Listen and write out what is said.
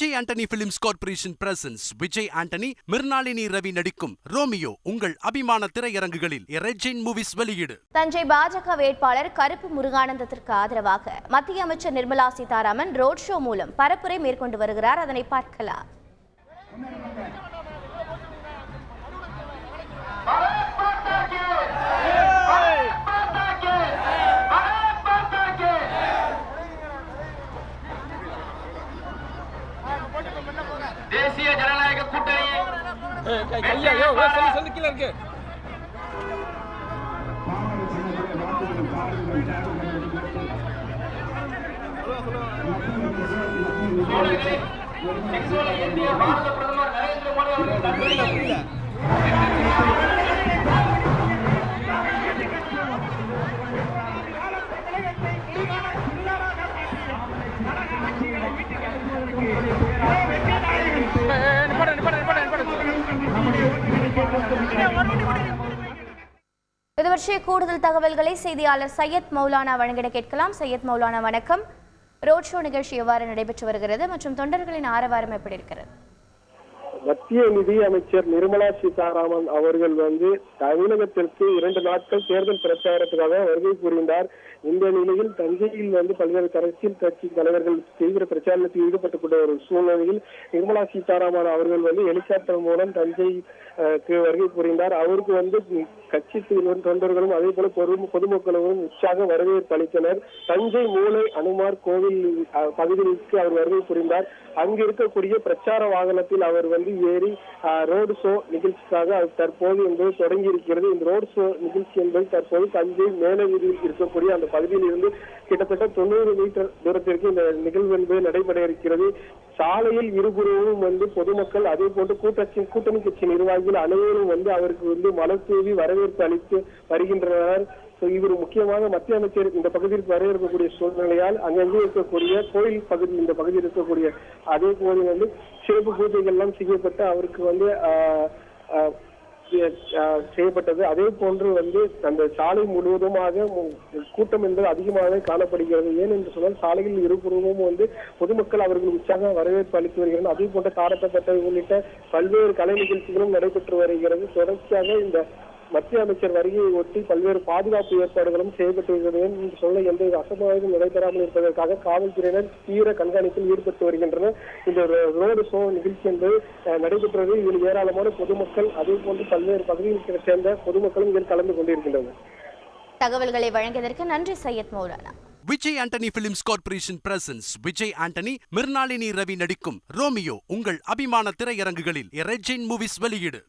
Vijay Antony films corporation presents Vijay Antony Mirnalini Ravi நடிக்கும் Romeo உங்கள் அபிமான திரையரங்குகளில் ரெஜின் மூவிஸ் வெளியீடு. தஞ்சை பாஜக வேட்பாளர் கருப்பு முருகானந்தத்திற்கு ஆதரவாக மத்திய அமைச்சர் நிர்மலா சீதாராமன் ரோட் ஷோ மூலம் பரப்புரை மேற்கொண்டு வருகிறார். அதனை பார்க்கலாம். இருக்கு. சோழர்களை செங்கோலை ஏந்திய பாரத பிரதமர் நரேந்திர மோடி அவர்கள் தற்போது ஏய், பற்றிய கூடுதல் தகவல்களை செய்தியாளர் சையத் மௌலானா வழங்கிட கேட்கலாம். சையத் மௌலானா வணக்கம். ரோட் ஷோ நிகழ்ச்சி எவ்வாறு நடைபெற்று வருகிறது மற்றும் தொண்டர்களின் ஆரவாரம் எப்படி இருக்கிறது? மத்திய நிதி அமைச்சர் நிர்மலா சீதாராமன் அவர்கள் வந்து தமிழகத்திற்கு இரண்டு நாட்கள் தேர்தல் பிரச்சாரத்துக்காக வருகை புரிந்தார். இந்த நிலையில் தஞ்சையில் வந்து பல்வேறு அரசியல் கட்சி தலைவர்கள் தீவிர பிரச்சாரத்தில் ஈடுபட்டுக் கொண்ட ஒரு சூழ்நிலையில் நிர்மலா சீதாராமன் அவர்கள் வந்து ஹெலிகாப்டர் மூலம் தஞ்சை அஹ், வருகை புரிந்தார். அவருக்கு வந்து கட்சி தொண்டர்களும் அதே போல பொதுமக்களும் உற்சாக வரவேற்பு அளித்தனர். தஞ்சை மூளை அனுமார் கோவில் அஹ், பகுதிக்கு அவர் வருகை புரிந்தார். அங்கு இருக்கக்கூடிய பிரச்சார வாகனத்தில் அவர் வந்து ஏறி ரோடு ஷோ நிகழ்ச்சிக்காக அது தற்போது என்பது தொடங்கி இருக்கிறது இந்த ரோடு ஷோ நிகழ்ச்சி என்பது தற்போது தஞ்சை மேலவீதியில் இருக்கக்கூடிய அந்த பகுதியில் இருந்து கிட்டத்தட்ட தொண்ணூறு மீட்டர் தூரத்திற்கு இந்த நிகழ்வு என்பது நடைபெற இருக்கிறது. சாலையில் இருபுறமும் வந்து பொதுமக்கள் அதே போன்று கூட்டச்சி கூட்டணி கட்சி நிர்வாகிகள் அனைவரும் வந்து அவருக்கு வந்து மலர் தூவி வரவேற்பு அளித்து வருகின்றனர். இவர் முக்கியமாக மத்திய அமைச்சர் இந்த பகுதிக்கு வர இருக்கக்கூடிய சூழ்நிலையால் அங்கங்கே இருக்கக்கூடிய கோயில் பகுதி இந்த பகுதியில் இருக்கக்கூடிய அதே போல வந்து சிறப்பு பூஜைகள் எல்லாம் செய்யப்பட்டு அவருக்கு வந்து ஆஹ், செய்யப்பட்டது. அதே போன்று வந்து அந்த சாலை முழுவதுமாக கூட்டம் என்பது அதிகமாகவே காணப்படுகிறது. ஏன் என்று சொன்னால் சாலையில் இருபுறமும் வந்து பொதுமக்கள் அவர்கள் உற்சாக வரவேற்பு அளித்து வருகிறார்கள். அதே போன்ற தாரத்தப்பட்டை உள்ளிட்ட பல்வேறு கலை நிகழ்ச்சிகளும் நடைபெற்று வருகிறது. தொடர்ச்சியாக இந்த மத்திய அமைச்சர் வருகையை ஒட்டி பல்வேறு பாதுகாப்பு ஏற்பாடுகளும் செய்யப்பட்டு வருகிறது என்று சொல்ல எந்த அசம்பாவிதம் நடைபெறாமல் இருப்பதற்காக காவல்துறையினர் தீவிர கண்காணிப்பில் ஈடுபட்டு வருகின்றனர். இந்த ரோ- ரோடு ஷோ நிகழ்ச்சி என்பது அஹ், நடைபெற்றது. இதில் ஏராளமான பொதுமக்கள் அதே போன்று பல்வேறு பகுதிகளை சேர்ந்த பொதுமக்களும் இதில் கலந்து கொண்டிருக்கின்றனர். தகவல்களை வழங்கியதற்கு நன்றி Syed Maulana. Vijay Antony films corporation presents Vijay Antony Mirnalini Ravi நடிக்கும் ரோமியோ உங்கள் அபிமான திரையரங்குகளில் ரெஜின் மூவிஸ் வெளியீடு.